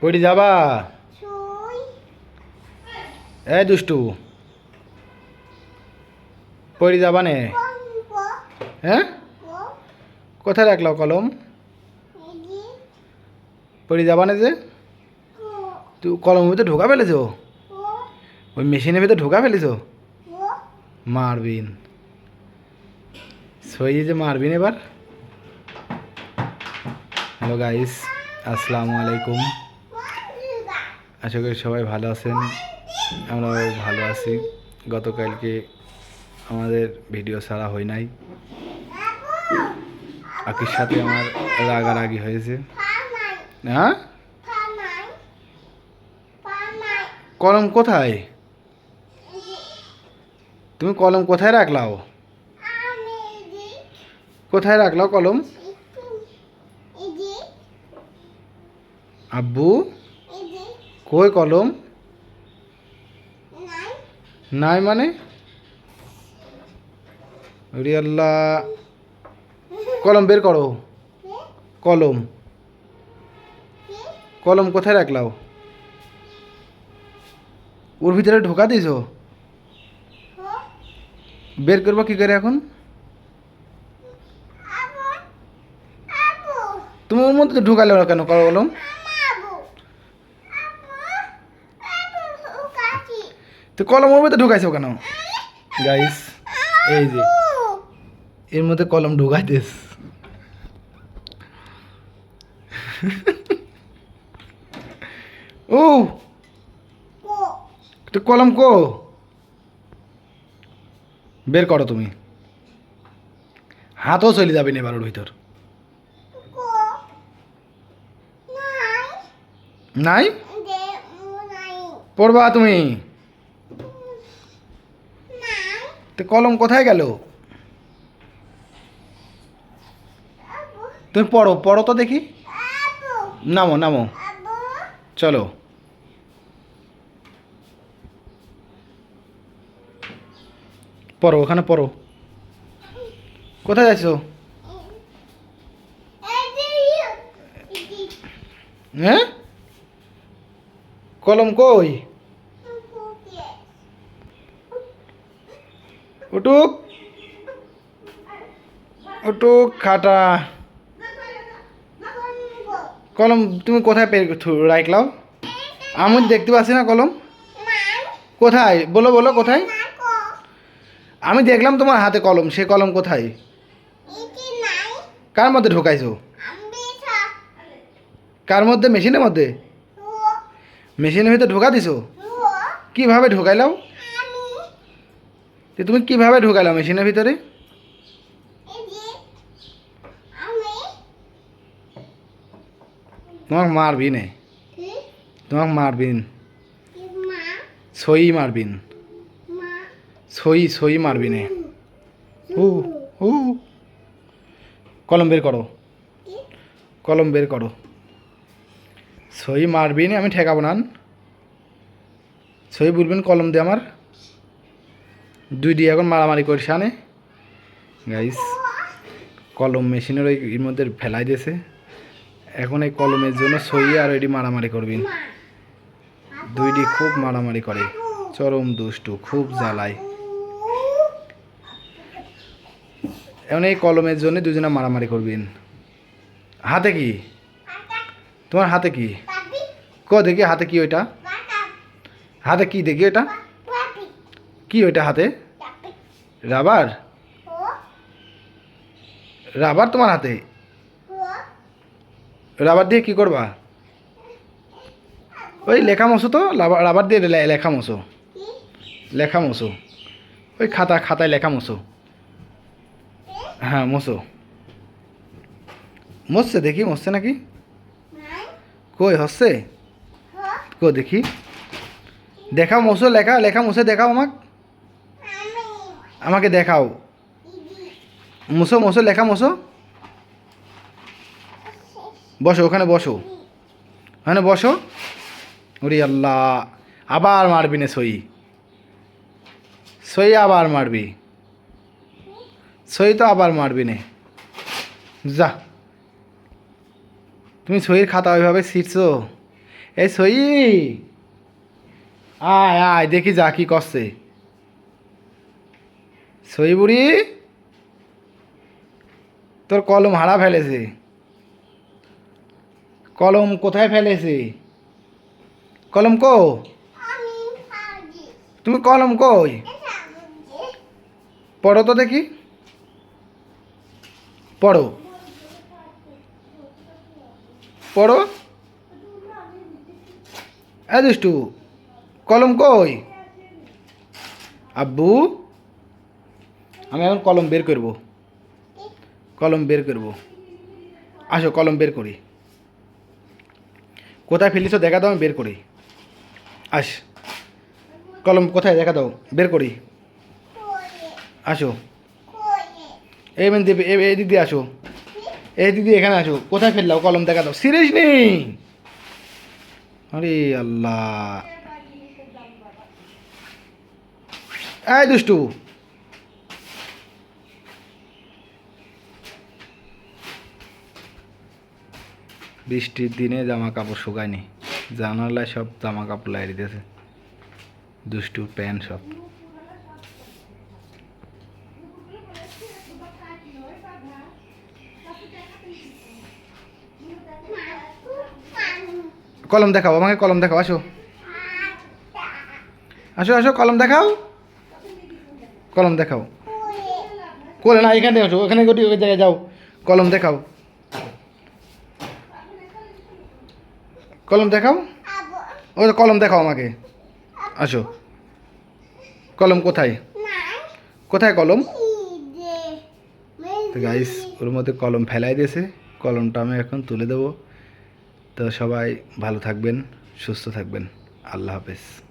কইটি যাবা? এ দুষ্টু। পড়ি যাবা নে? হ্যাঁ? কোথায় রাখলাও কলম? পড়ি যাবা না যে? তুই কলমের ভিতরে ঢোকা ফেলেছ? ওই মেশিনের ভিতরে ঢোকা ফেলেছ? মারবিন। সই যে মারবিন এবার। হ্যালো গাইস আসসালামু আলাইকুম। আশা করি সবাই ভালো আছেন। আমরাও ভালো আছি। গতকালকে আমাদের ভিডিও ছাড়া হয় নাই। আকির সাথে আমার রাগারাগি হয়েছে। হ্যাঁ? কলম কোথায়? তুমি কলম কোথায় রাখলাও? কোথায় রাখলাও কলম? আব্বু? কই কলম? নাই মানে? ওরে আল্লাহ। কলম বের করো। কলম। কলম কোথায় রাখলাও? ওর ভিতরে ঢোকা দিছো বের করব কি করে এখন? তুমি ওর মধ্যে ঢুকালে কেন? কলম? তো কলম ওর মধ্যে ঢুকাইছো কেন? গাইস এই যে এর মধ্যে কলম ঢুকাইতেস ও তো কলম কো। বের করো তুমি। হাতও চলে যাবে না এবার ওর ভিতর নাই। পড়বা তুমি। তো কলম কোথায় গেল? তুমি পড়ো পড়ো তো দেখি। নামো নামো। চলো। পড়ো, ওখানে পড়ো। কোথায় যাচ্ছ? হ্যাঁ? কলম কই? উটুক। উটুক, খাটা। কলম, তুমি কোথায় পেয়ে রাখলাও আমি দেখতে পাচ্ছি না কলম? কোথায়? বলো বলো, কোথায়? আমি দেখলাম তোমার হাতে কলম, সে কলম কোথায়? কার মধ্যে ঢোকাইছো? কার মধ্যে? মেশিনের মধ্যে? মেশিনের ভিতরে ঢোকা দিছো? কীভাবে ঢোকাইলাও যে তুমি কীভাবে ঢোকাইলাও মেশিনের ভিতরে? তোমাকে মারবিন। নে তোমাকে মারবিন। সই মারবিন। সই সই মারবি নে হু হু কলম বের করো। কলম বের করো। সই মারবি আমি ঠেকাবো না সই বলবেন কলম দিয়ে আমার। দুই দিয়ে এখন মারামারি করিস আনে? গাইস কলম মেশিনের ওই এর মধ্যে ফেলাই দিয়েছে। এখন এই কলমের জন্য সই আর এটি মারামারি করবিন দুইটি খুব মারামারি করে। চরম দুষ্টু খুব জ্বালায়। এখন এই কলমের জন্য দুজনে মারামারি করবেন। হাতে কি? তোমার হাতে কি? ক দেখি হাতে কি ওইটা? হাতে কি দেখি ওটা কি ওইটা হাতে? রাবার। রাবার? তোমার হাতে? রাবার দিয়ে কি করবা? ওই লেখা মশো তো রাবার দিয়ে লেখা মশো লেখা মশো ওই খাতা খাতায় লেখা মশো হ্যাঁ মশো মসছে দেখি মসছে নাকি? কই হচ্ছে কো দেখি। দেখা মশো লেখা লেখা মুছে দেখাও আমাক। আমাকে দেখাও। মোসো মোসো, লেখা মোসো। বসো, ওখানে বসো। ওখানে বসো। ওরে আল্লাহ, আবার মারবি না সই। সই আবার মারবি। সই তো আবার মারবি নে। যা। তুমি সইয়ের খাতা ওইভাবে ছিটছো? এই সই। আয় আয়, দেখি যা কি করছে। সই বুড়ি তোর কলম হারা ফেলেছে। কলম কোথায় ফেলেছে? কলম কো তুমি কলম কই? পড়ো তো দেখি। পড়ো। পড়ো। এ দুষ্টু কলম কই? আব্বু। আমি এখন কলম বের করব। কলম বের করব। আসো, কলম বের করি। কোথায় ফেলিছো দেখা দাও, আমি বের করি। আস। কলম কোথায় দেখা দাও, বের করি। আসো। এই মেন দেবে এই দিক দিয়ে আসো। এই দিক দিয়ে এখানে আসো। কোথায় ফেললাও কলম দেখা দাও। সিরিয়াস নেই। আরে আল্লাহ। এই দুষ্টু। বৃষ্টির দিনে জামা কাপড় শুকায়নি। জানালায় সব জামা কাপড় লাগিয়ে দিতেছে। দুষ্টু প্যান্ট সব। কলম দেখাও, আমাকে কলম দেখাও, আসো। আসো আসো, কলম দেখাও। কলম দেখাও। কোলে না, এখানে আসো, ওখানে গোটি ওই জায়গায় যাও। কলম দেখাও। কলম দেখাও। ও কলম দেখাও আমাকে। আসো। কলম কোথায়? কোথায় কলম? তো গাইস ওর মধ্যে কলম ফেলাই দিয়েছে। কলমটা আমি এখন তুলে দেবো। তো সবাই ভালো থাকবেন সুস্থ থাকবেন। আল্লাহ হাফেজ।